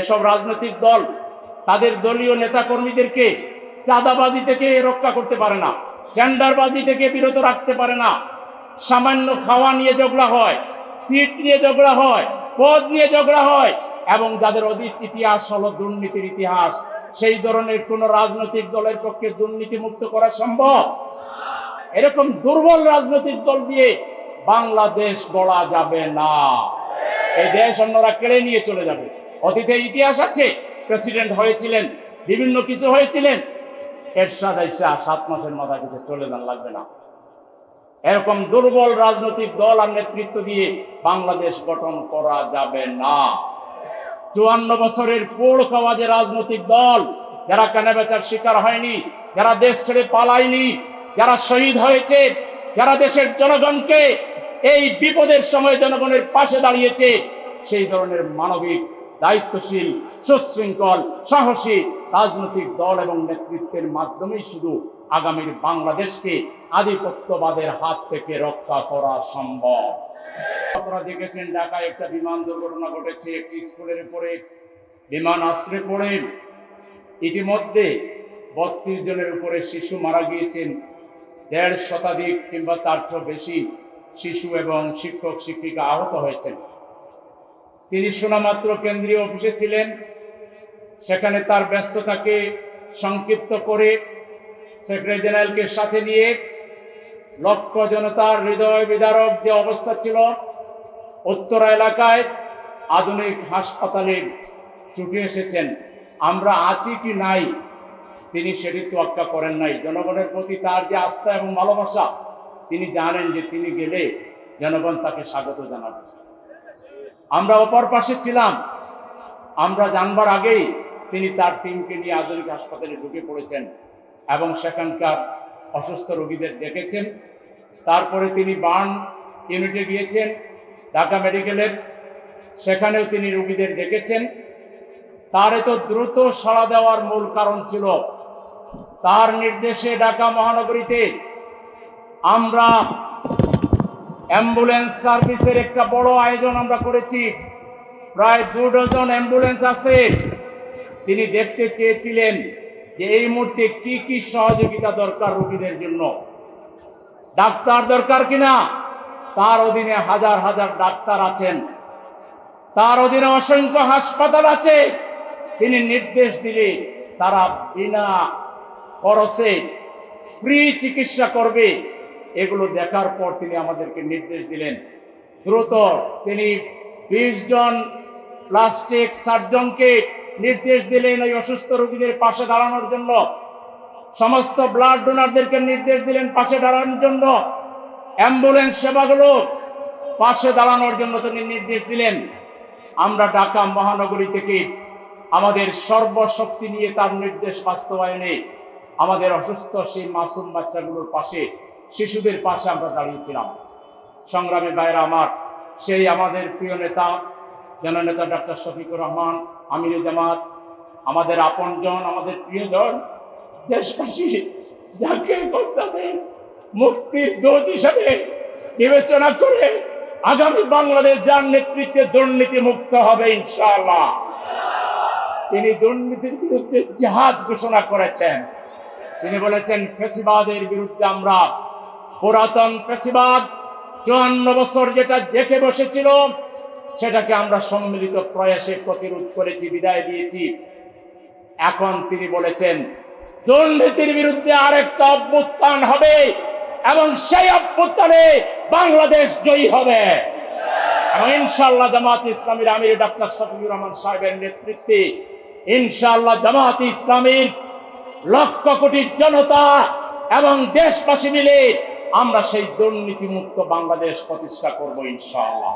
এসব রাজনৈতিক দল তাদের দলীয় নেতাকর্মীদেরকে চাঁদাবাজি থেকে রক্ষা করতে পারে না, টেন্ডারবাজি থেকে বিরত রাখতে পারে না। সামান্য খাওয়া নিয়ে ঝগড়া হয়, সিট নিয়ে ঝগড়া হয়, পদ নিয়ে ঝগড়া হয় এবং যাদের অতীত ইতিহাস হলো দুর্নীতির ইতিহাস, সেই ধরনের কোন রাজনৈতিক দলের পক্ষে দুর্নীতি মুক্ত করা সম্ভব? এরকম দুর্বল রাজনৈতিক দল দিয়ে বাংলাদেশ গড়া যাবে না। এই দেশ অন্যরা কেড়ে নিয়ে চলে যাবে। অতীতে ইতিহাস আছে, প্রেসিডেন্ট হয়েছিলেন, বিভিন্ন কিছু হয়েছিলেন। এরশাদ আইসা সাত মাসের মাথা কিছু চলে যান লাগবে না। এরকম দুর্বল রাজনৈতিক দল আর নেতৃত্ব দিয়ে বাংলাদেশ গঠন করা যাবে না। চুয়ান্ন বছরের পোড় খাওয়া যে রাজনৈতিক দল, যারা কেনা বেচার শিকার হয়নি, যারা দেশ ছেড়ে পালায়নি, যারা শহীদ হয়েছে, যারা দেশের জনগণকে এই বিপদের সময় জনগণের পাশে দাঁড়িয়েছে, সেই ধরনের মানবিক দায়িত্বশীল, সুশৃঙ্খল, সাহসী রাজনৈতিক দল এবং নেতৃত্বের মাধ্যমেই শুধু আগামীর বাংলাদেশকে আধিপত্যবাদের হাত থেকে রক্ষা করা সম্ভব। আপনারা দেখেছেন ঢাকায় একটা বিমান দুর্ঘটনা ঘটেছে, একটি স্কুলের উপরে। বিমান আশ্রে পড়ে। ইতিমধ্যে বত্রিশ জনের উপরে শিশু মারা গিয়েছেন। দেড় শতাধিক কিংবা তার চেয়েও বেশি শিশু এবং শিক্ষক শিক্ষিকা আহত হয়েছেন। তিনি শোনামাত্র কেন্দ্রীয় অফিসে ছিলেন। সেখানে তার ব্যস্ততাকে সংক্ষিপ্ত করে সেক্রেটারি জেনারেলকে সাথে নিয়ে লক্ষ জনতার হৃদয় বিদারক যে অবস্থা ছিল, উত্তরা এলাকায় আধুনিক হাসপাতালে ছুটে এসেছেন। আমরা আছি কি নাই, তিনি সেটি তোয়াক্কা করেন নাই। জনগণের প্রতি তার যে আস্থা এবং ভালোবাসা, তিনি জানেন যে তিনি গেলে জনগণ তাকে স্বাগত জানাবে। আমরা অপর পাশে ছিলাম। আমরা জানবার আগেই তিনি তার টিমকে নিয়ে আধুনিক হাসপাতালে ঢুকে পড়েছেন এবং সেখানকার অসুস্থ রোগীদের দেখেছেন। তারপরে তিনি বার্ন ইউনিটে গিয়েছেন, ঢাকা মেডিকেলের। সেখানেও তিনি রোগীদের দেখেছেন। তার এত দ্রুত সাড়া দেওয়ার মূল কারণ ছিল, তার নির্দেশে ঢাকা মহানগরীতে আমরা অ্যাম্বুলেন্স সার্ভিসের একটা বড় আয়োজন আমরা করেছি। প্রায় দু ডজন অ্যাম্বুলেন্স আছে। তিনি দেখতে চেয়েছিলেন যে এই মুহূর্তে কি কি সহযোগিতা দরকার রোগীদের জন্য। ডাক্তার দরকার কিনা? তার অধীনে হাজার হাজার ডাক্তার আছেন। তার অধীনে অসংখ্য হাসপাতাল আছে। তিনি নির্দেশ দিলে তারা বিনা খরচে ফ্রি চিকিৎসা করবে। এগুলো দেখার পর তিনি আমাদেরকে নির্দেশ দিলেন। দ্রুত তিনি বিশ জন প্লাস্টিক সার্জনকে নির্দেশ দিলেন ওই অসুস্থ রোগীদের পাশে দাঁড়ানোর জন্য। সমস্ত ব্লাড ডোনারদেরকে নির্দেশ দিলেন পাশে দাঁড়ানোর জন্য। অ্যাম্বুলেন্স সেবাগুলো পাশে দাঁড়ানোর জন্য তিনি নির্দেশ দিলেন। আমরা ঢাকা মহানগরী থেকে আমাদের সর্বশক্তি নিয়ে তার নির্দেশ বাস্তবায়নে আমাদের অসুস্থ সেই মাসুম বাচ্চাগুলোর পাশে শিশুদের পাশে আমরা দাঁড়িয়েছিলাম। সংগ্রামী ভাইরা আমার, সেই আমাদের প্রিয় নেতা জননেতা ডক্টর শফিকুর রহমান, আমির জামাত, আমাদের আপনজন, আমাদের প্রিয়জন, দেশবাসী, যাকে তাদের মুক্তির দোষ হিসাবে বিবেচনা করে আগামী বাংলাদেশ যার নেতৃত্বে দুর্নীতি মুক্ত হবে ইনশাআল্লাহ। তিনি দুর্নীতির বিরুদ্ধে জেহাদ ঘোষণা করেছেন। তিনি বলেছেন, ফেসিবাদের বিরুদ্ধে আমরা পুরাতন ফেসিবাদ চুয়ান্ন বছর যেটা দেখে বসেছিল, সেটাকে আমরা সম্মিলিত প্রয়াসে প্রতিরোধ করেছি, বিদায় দিয়েছি। এখন তিনি বলেছেন, দুর্নীতির বিরুদ্ধে আরেকটা অভ্যুত্থান হবে এবং সেই অভ্যুত্থানে বাংলাদেশ জয়ী হবে। এবং ইনশাআল্লাহ জামাত ইসলামীর আমির ডাক্তার শফিকুর রহমান সাহেবের নেতৃত্বে ইনশাল্লাহ জামাত ইসলামীর লক্ষ কোটি জনতা এবং দেশবাসী মিলে আমরা সেই দুর্নীতিমুক্ত বাংলাদেশ প্রতিষ্ঠা করব ইনশাআল্লাহ।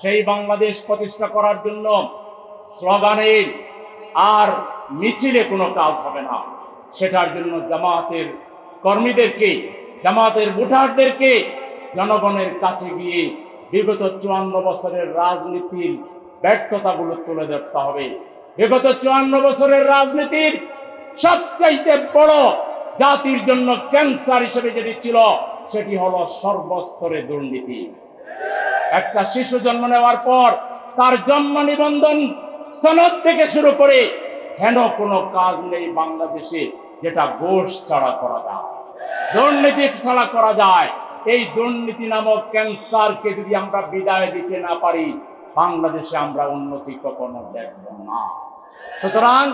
সেই বাংলাদেশ প্রতিষ্ঠা করার জন্য স্লোগানে আর মিছিলে কোনো কাজ হবে না। সেটার জন্য জামাতের কর্মীদেরকে, জামাতের ভোটারদেরকে জনগণের কাছে গিয়ে বিগত চুয়ান্ন বছরের রাজনীতির ব্যর্থতাগুলো তুলে ধরতে হবে। বিগত চুয়ান্ন বছরের রাজনীতির সবচাইতে বড় জাতির জন্য ক্যান্সার হিসেবে যেটি ছিল, সেটি হলো সর্বস্তরে দুর্নীতি। একটা শিশু জন্ম নেওয়ার পর তার জন্ম নিবন্ধন সনদ থেকে শুরু করে হেন কোনো কাজ নেই বাংলাদেশে, যেটা ঘোষ ছাড়া করা যায়। দুর্নীতি ছাড়া করা যায়। এই দুর্নীতি নামক ক্যান্সারকে যদি আমরা বিদায় দিতে না পারি, বাংলাদেশে আমরা উন্নতি কখনো দেখব না। সুতরাং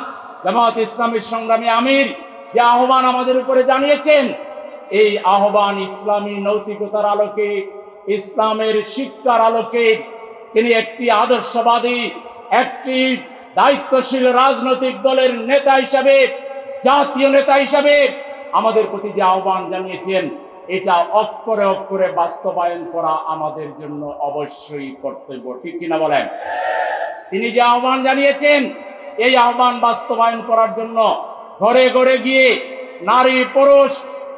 জামাত ইসলামের সংগ্রামী আমির যে আহ্বান আমাদের উপরে জানিয়েছেন, এই আহ্বান ইসলামী নৈতিকতার আলোকে, ইসলামের শিক্ষার আলোকে তিনি একটি আদর্শবাদী, একটি দায়িত্বশীল রাজনৈতিক দলের নেতা হিসাবে, জাতীয় নেতা হিসাবে আমাদের প্রতি যে আহ্বান জানিয়েছেন, এটা অক্ষরে অক্ষরে বাস্তবায়ন করা আমাদের জন্য অবশ্যই কর্তব্য। ঠিক কিনা বলেন? তিনি যে আহ্বান জানিয়েছেন, এই আহ্বান বাস্তবায়ন করার জন্য ঘরে ঘরে গিয়ে নারী, পুরুষ,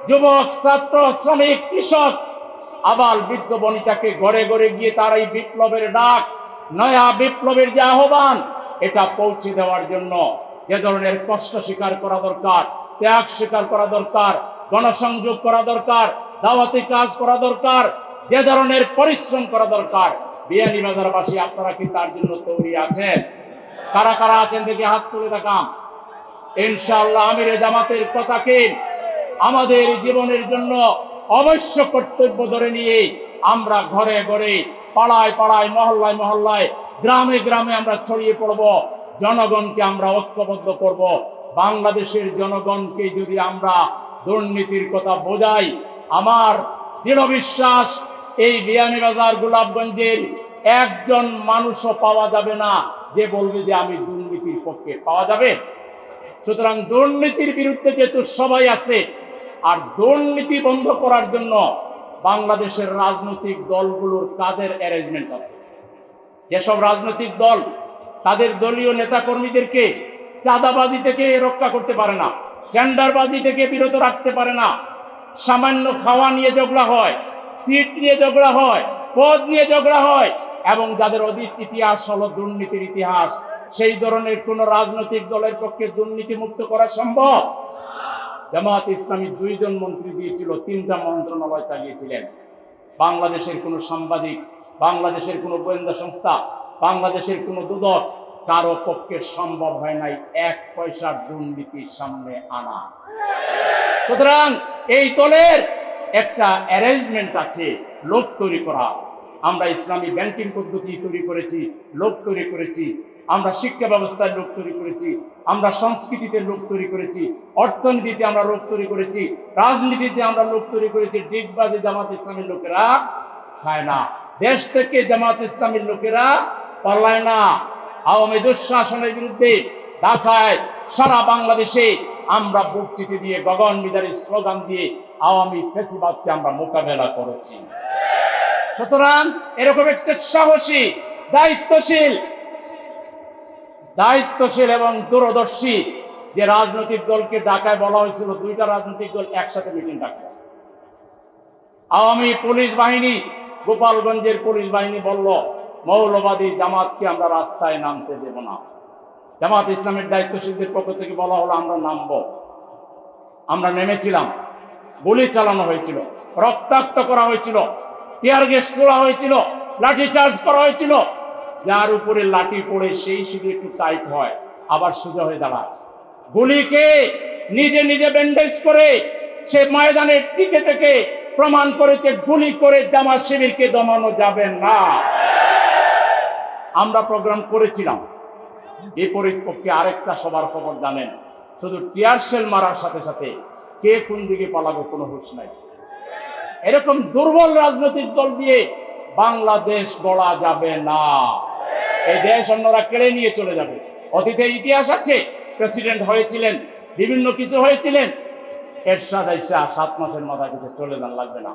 যুবক, ছাত্র, শ্রমিক, কৃষক, আবাল বৃদ্ধ বনিতাকে ঘরে ঘরে গিয়ে তার এই বিপ্লবের ডাক, নয়া বিপ্লবের যে আহ্বান, এটা পৌঁছে দেওয়ার জন্য যে ধরনের কষ্ট স্বীকার করা দরকার, ত্যাগ স্বীকার করা দরকার, গণসংযোগ করা দরকার, দাওয়াতি কাজ করা দরকার, যে ধরনের পরিশ্রম করা দরকার বিয়ানি বাজারবাসী আপনারা কি তার জন্য তৈরি আছেন? কারা কারা আছেন দেখে হাত তুলে দেখাম ইনশাআল্লাহ আমিরে জামাতের কথাকে আমাদের জীবনের জন্য অবশ্য কর্তব্য ধরে নিয়ে আমরা ঘরে ঘরে পাড়ায় পাড়ায়, মহল্লায় মহল্লায়, গ্রামে গ্রামে আমরা ছড়িয়ে পড়ব, জনগণকে আমরা ঐক্যবদ্ধ করব। বাংলাদেশের জনগণকে যদি আমরা দুর্নীতির কথা বোঝাই, আমার দৃঢ় বিশ্বাস, এই বিয়ানীবাজার গোলাপগঞ্জের একজন মানুষও পাওয়া যাবে না যে বলবে যে আমি দুর্নীতির পক্ষে পাওয়া যাবে। সুতরাং দুর্নীতির বিরুদ্ধে যেহেতু সবাই আছে, আর দুর্নীতি বন্ধ করার জন্য বাংলাদেশের রাজনৈতিক দলগুলোর কাদের অ্যারেঞ্জমেন্ট আছে? যেসব রাজনৈতিক দল তাদের দলীয় নেতাকর্মীদেরকে চাঁদাবাজি থেকে রক্ষা করতে পারে না, টেন্ডারবাজি থেকে বিরত রাখতে পারে না, সামান্য খাওয়া নিয়ে ঝগড়া হয়, সিট নিয়ে ঝগড়া হয়, পদ নিয়ে ঝগড়া হয়, এবং যাদের অতীত ইতিহাস হলো দুর্নীতির ইতিহাস সেই ধরনের কোন রাজনৈতিক দলের পক্ষে দুর্নীতি মুক্ত করা সম্ভব? জামাত ইসলামী দুইজন মন্ত্রী দিয়েছিল, তিনটা মন্ত্রণালয় চালিয়েছিলেন। বাংলাদেশের কোনো সাংবাদিক, বাংলাদেশের কোনো গোয়েন্দা সংস্থা, বাংলাদেশের কোনো দুদক কারও পক্ষে সম্ভব হয় নাই এক পয়সার দুর্নীতির সামনে আনা। সুতরাং এই দলের একটা অ্যারেঞ্জমেন্ট আছে, লোক তৈরি করা। আমরা ইসলামী ব্যাংকিং পদ্ধতি তৈরি করেছি, লোক তৈরি করেছি আমরা শিক্ষা ব্যবস্থায় লোক তৈরি করেছি, আমরা সংস্কৃতিতে লোক তৈরি করেছি, অর্থনীতিতে আমরা লোক তৈরি করেছি, রাজনীতিতে আমরা লোক তৈরি করেছি, ডিগবাজে জামাত ইসলামের লোকেরা খায় না। দেশ থেকে জামাত ইসলামের লোকেরা পাল্লায় না। আওয়ামী দুঃশাসনের বিরুদ্ধে ঢাকায় সারা বাংলাদেশে আমরা বুক চিঠি দিয়ে, গগন বিদারী স্লোগান দিয়ে আওয়ামী ফেসিবাদকে আমরা মোকাবেলা করেছি। সুতরাং এরকম একটা সাহসী, দায়িত্বশীল দায়িত্বশীল এবং দূরদর্শী যে রাজনৈতিক দলকে ঢাকায় বলা হয়েছিল, দুইটা রাজনৈতিক দল একসাথে মিটিং ডাকবে আওয়ামী পুলিশ বাহিনী, গোপালগঞ্জের পুলিশ বাহিনী বলল, মৌলবাদী জামাতকে আমরা রাস্তায় নামতে দেব না। জামাত ইসলামের দায়িত্বশীলদের পক্ষ থেকে বলা হলো, আমরা নামবো। আমরা নেমেছিলাম। গুলি চালানো হয়েছিল, রক্তাক্ত করা হয়েছিল, টিয়ার গ্যাস তোলা হয়েছিল, লাঠি চার্জ করা হয়েছিল যার উপরে লাঠি পড়ে সেই শুধু একটু টাইট হয়, আবার সোজা হয়ে দাঁড়ায়। গুলিকে নিজে নিজে ব্যান্ডেজ করে সে ময়দানের টিকে থেকে প্রমাণ করেছে, গুলি করে জামা শিবিরকে দমানো যাবে না। আমরা প্রোগ্রাম করেছিলাম। বিপরীত পক্ষে আরেকটা সবার খবর জানেন, শুধু টিয়ার সেল মারার সাথে সাথে কে কোন দিকে পালাবে কোনো হুঁশ নাই। এরকম দুর্বল রাজনৈতিক দল দিয়ে বাংলাদেশ গড়া যাবে না। এই দেশ অন্যরা কেড়ে নিয়ে চলে যাবে। অতীতে ইতিহাস আছে, প্রেসিডেন্ট হয়েছিলেন, বিভিন্ন কিছু হয়েছিলেন। এরশাদ আইসা সাত মাসের মাথায় কিছু চলে যান লাগবে না।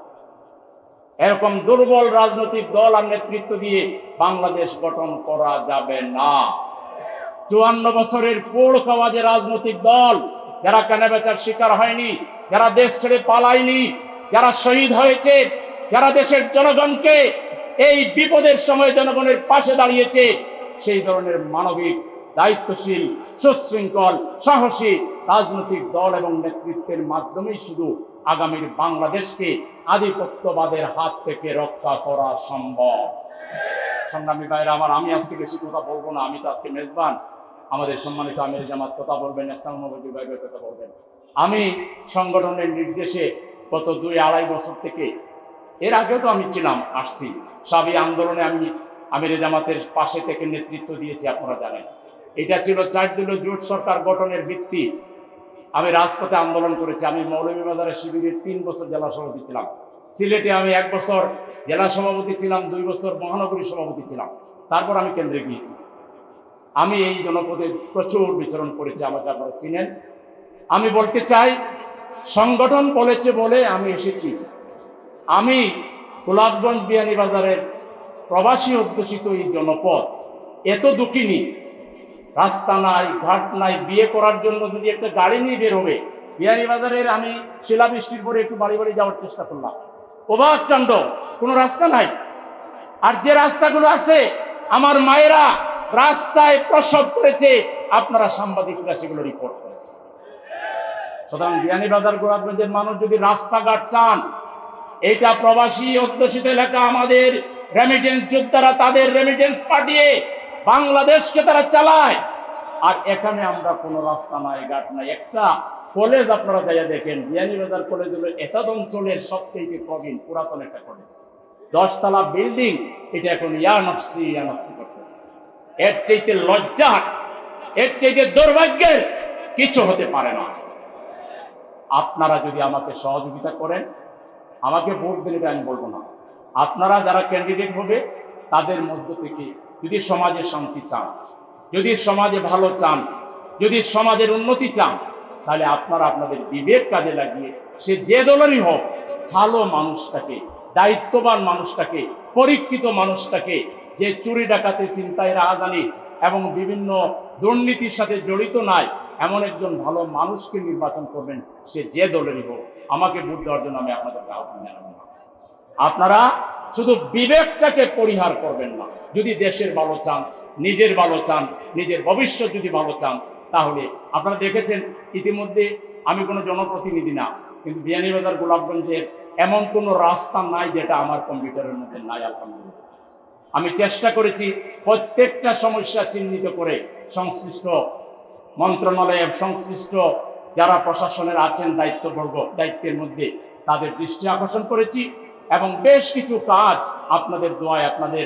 এরকম দুর্বল রাজনৈতিক দল আর নেতৃত্ব দিয়ে বাংলাদেশ গঠন করা যাবে না। চুয়ান্ন বছরের পোড় খাওয়া যে রাজনৈতিক দল, যারা কেনা বেচার শিকার হয়নি, যারা দেশ ছেড়ে পালায়নি, যারা শহীদ হয়েছে, যারা দেশের জনগণকে এই বিপদের সময় জনগণের পাশে দাঁড়িয়েছে সেই ধরনের মানবিক, দায়িত্বশীল, সুশৃঙ্খল, সাহসী রাজনৈতিক দল এবং নেতৃত্বের মাধ্যমেই শুধু আগামীর বাংলাদেশকে আধিপত্যবাদের হাত থেকে রক্ষা করা সম্ভব। সংগ্রামী ভাইরা আমার, আমি আজকে বেশি কথা বলব না, আমি তো আজকে মেজবান। আমাদের সম্মানিত আমির জামাত কথা বলবেন মোহাম্মদ ভাইবের কথা বলবেন। আমি সংগঠনের নির্দেশে গত দুই আড়াই বছর থেকে, এর আগেও তো আমি ছিলাম, আসছি। সবই আন্দোলনে আমি আমির জামাতের পাশে থেকে নেতৃত্ব দিয়েছি, আপনারা জানেন। এটা ছিল চার দলীয় জোট সরকার গঠনের ভিত্তি। আমি রাজপথে আন্দোলন করেছি। আমি মৌলভীবাজারের শিবিরের তিন বছর জেলা সভাপতি ছিলাম। সিলেটে আমি এক বছর জেলা সভাপতি ছিলাম, দুই বছর মহানগরী সভাপতি ছিলাম। তারপর আমি কেন্দ্রে গিয়েছি। আমি এই জনপদে প্রচুর বিচরণ করেছি, আমাকে আপনারা চিনেন। আমি বলতে চাই, সংগঠন বলেছে বলে আমি এসেছি। আমি গোলাপগঞ্জ বিয়ানীবাজারের প্রবাসী অধ্যুষিত এই জনপদ এত দুঃখিনী। রাস্তা নাই, ঘাট নাই, বিয়ে করার জন্য যদি একটা গাড়ি নিয়ে বের হবে বিয়ানীবাজারের আমি শিলাবৃষ্টির পরে একটু বাড়ি বাড়ি যাওয়ার চেষ্টা করলাম। অবাক কাণ্ড কোনো রাস্তা নাই? আর যে রাস্তাগুলো আছে, আমার মায়েরা রাস্তায় প্রসব করেছে, আপনারা সাংবাদিকরা সেগুলো রিপোর্ট করেছে সুতরাং বিয়ানীবাজার গোলাপগঞ্জের মানুষ যদি রাস্তাঘাট চান এটা প্রবাসী অধ্যুষিত এলাকা আমাদের রেমিটেন্স যোদ্ধারা তাদের রেমিটেন্স পাঠিয়ে বাংলাদেশকে তারা চালায়। আর এখানে আমরা কোনো রাস্তা নাই, ঘাট নাই, একটা কলেজ আপনারা যাইয়া দেখেন বিয়ানীবাজার কলেজ হলো এতদ অঞ্চলের সবচেয়ে প্রবীণ পুরাতন একটা কলেজ দশতলা বিল্ডিং এটা এখন ইয়া নফসি ইয়া নফসি করতেছে। এর চাইতে লজ্জা, এর চাইতে দুর্ভাগ্যের কিছু হতে পারে না। আপনারা যদি আমাকে সহযোগিতা করেন আমাকে ভোট দিলে আমি বলব না। আপনারা যারা ক্যান্ডিডেট হবে, তাদের মধ্য থেকে যদি সমাজে শান্তি চান, যদি সমাজে ভালো চান, যদি সমাজের উন্নতি চান, তাহলে আপনারা আপনাদের বিবেক কাজে লাগিয়ে সে যে দলেরই হোক, ভালো মানুষটাকে, দায়িত্ববান মানুষটাকে, পরীক্ষিত মানুষটাকে, যে চুরি ডাকাতে চিন্তায় রাহাজানি এবং বিভিন্ন দুর্নীতির সাথে জড়িত নাই এমন একজন ভালো মানুষকে নির্বাচন করবেন, সে যে দলেরই হোক, আমাকে ভোট দেওয়ার জন্য আমি আপনাদেরকে আহ্বান জানাব। আপনারা শুধু বিবেকটাকে পরিহার করবেন না, যদি দেশের ভালো চান, নিজের ভালো চান, নিজের ভবিষ্যৎ যদি ভালো চান, তাহলে আপনারা দেখেছেন, ইতিমধ্যে আমি কোনো জনপ্রতিনিধি না, কিন্তু বিয়ানীবাজার গোলাপগঞ্জের এমন কোনো রাস্তা নাই যেটা আমার কম্পিউটারের মধ্যে নাই, আলহামদুলিল্লাহ। আমি চেষ্টা করেছি প্রত্যেকটা সমস্যা চিহ্নিত করে সংশ্লিষ্ট মন্ত্রণালয়ের সংশ্লিষ্ট যারা প্রশাসনের আছেন দায়িত্ববর্গ, দায়িত্বের মধ্যে তাদের দৃষ্টি আকর্ষণ করেছি এবং বেশ কিছু কাজ আপনাদের দোয়ায়, আপনাদের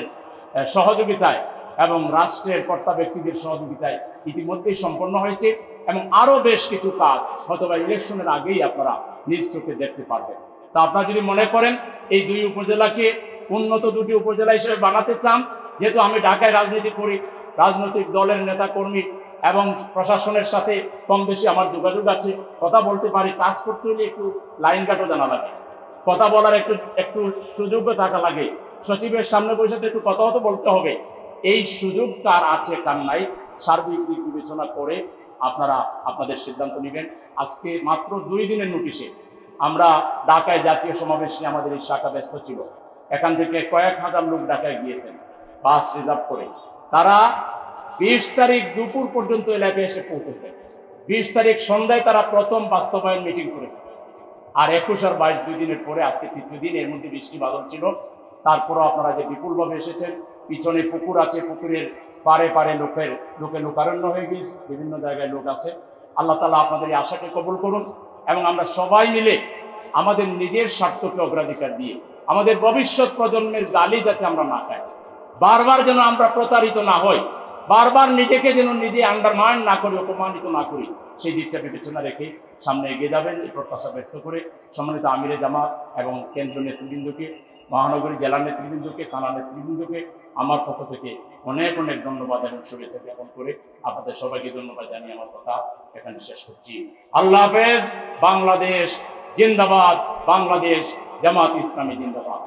সহযোগিতায় এবং রাষ্ট্রের কর্তা ব্যক্তিদের সহযোগিতায় ইতিমধ্যেই সম্পন্ন হয়েছে এবং আরও বেশ কিছু কাজ অথবা ইলেকশনের আগেই আপনারা নিজ চোখে দেখতে পারবেন। তা আপনারা যদি মনে করেন, এই দুই উপজেলাকে উন্নত দুটি উপজেলা হিসেবে বানাতে চান, যেহেতু আমি ঢাকায় রাজনীতি করি, রাজনৈতিক দলের নেতা কর্মী এবং প্রশাসনের সাথে কম বেশি আমার যোগাযোগ আছে। কথা বলতে পারি, কাজ করতে হলে একটু লাইন কাটও জানা লাগে। কথা বলার একটু একটু সুযোগও থাকা লাগে। সচিবের সামনে বসে তো একটু কথা তো বলতে হবে। এই সুযোগ কার আছে, কার নাই, সার্বিক দিক বিবেচনা করে আপনারা আপনাদের সিদ্ধান্ত নেবেন। আজকে মাত্র দুই দিনের নোটিশে আমরা ঢাকায় জাতীয় সমাবেশে আমাদের এই শাখা ব্যস্ত ছিল। এখান থেকে কয়েক হাজার লোক ঢাকায় গিয়েছেন, বাস রিজার্ভ করে। তারা বিশ তারিখ দুপুর পর্যন্ত এলাকায় এসে পৌঁছেছে। বিশ তারিখ সন্ধ্যায় তারা প্রথম বাস্তবায়ন মিটিং করেছে। আর একুশ আর বাইশ দুই দিনের পরে আজকে তৃতীয় দিন এর মধ্যে বৃষ্টি বাদল ছিল। তারপরও আপনারা যে বিপুলভাবে এসেছেন, পিছনে পুকুর আছে, পুকুরের পারে পারে লোকের, লোকে লোকারণ্য হয়ে গিয়েছে, বিভিন্ন জায়গায় লোক আছে। আল্লাহ তালা আপনাদের এই আশাকে কবুল করুন এবং আমরা সবাই মিলে আমাদের নিজের স্বার্থকে অগ্রাধিকার দিয়ে, আমাদের ভবিষ্যৎ প্রজন্মের গালি যাতে আমরা না খাই। বারবার যেন আমরা প্রতারিত না হই বারবার নিজেকে যেন নিজে আন্ডারমাইন না করি, অপমানিত না করি, সেই দিকটা বিবেচনা রেখে সামনে এগিয়ে যাবেন, এই প্রত্যাশা ব্যক্ত করে সম্মানিত আমিরে জামাত এবং কেন্দ্রীয় নেতৃবৃন্দকে, মহানগরী জেলা নেতৃবৃন্দকে, থানা নেতৃবৃন্দকে আমার পক্ষ থেকে অনেক অনেক ধন্যবাদ এবং শুভেচ্ছা জ্ঞাপন করে আপনাদের সবাইকে ধন্যবাদ জানিয়ে আমার কথা এখানে শেষ করছি। আল্লাহ হাফেজ, বাংলাদেশ জিন্দাবাদ, বাংলাদেশ জামাত ইসলামী জিন্দাবাদ।